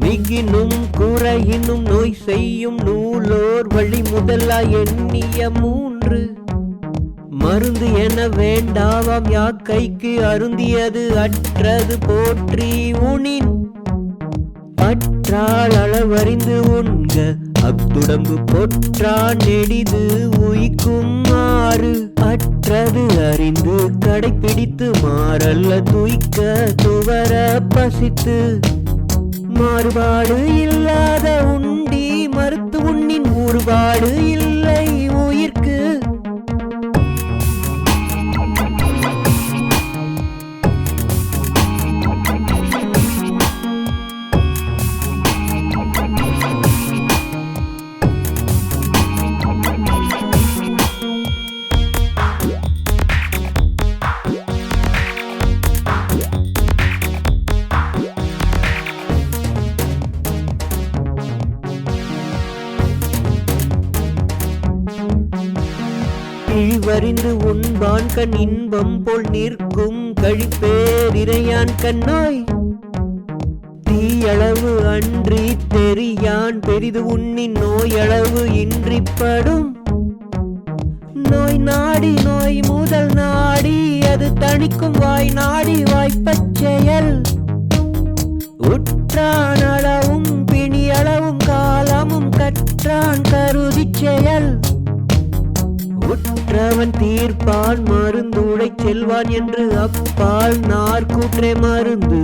மிகினும் குறையினும் நோய் செய்யும் நூலோர் வழி முதலா எண்ணிய மூன்று. மருந்து என வேண்டாவாம் யாக்கைக்கு அருந்தியது அற்றது போற்றி உனின் அற்றால் அளவறிந்து உண்க அத்துடம்பு பொற்றான் நெடிது உயிக்கும் மாறு அற்றது அறிந்து கடைப்பிடித்து மாறல்ல துய்க்க துவர பசித்து. மாறுபாடு இல்லாத உண்டி மறுத்து உண்ணின் ஊறுபாடு வரிந்து உண்பான் கண் இன்பம் போல் நிற்கும் கழிப்பேர் இறையான் கண்ணாய். தீயளவு அன்றி தெரியான் பெரிது உண்ணின் நோயளவு இன்றிப்படும். நோய் நாடி நோய் முதல் நாடி அது தணிக்கும் வாய் நாடி வாய்ப்பச் செயல். உற்றான் அளவும் பிணி அளவும் காலமும் கற்றான் கருதிச் செயல். குற்றவன் தீர்ப்பான் மருந்துடை செல்வான் என்று அப்பால் நார்கூற்றே மருந்து.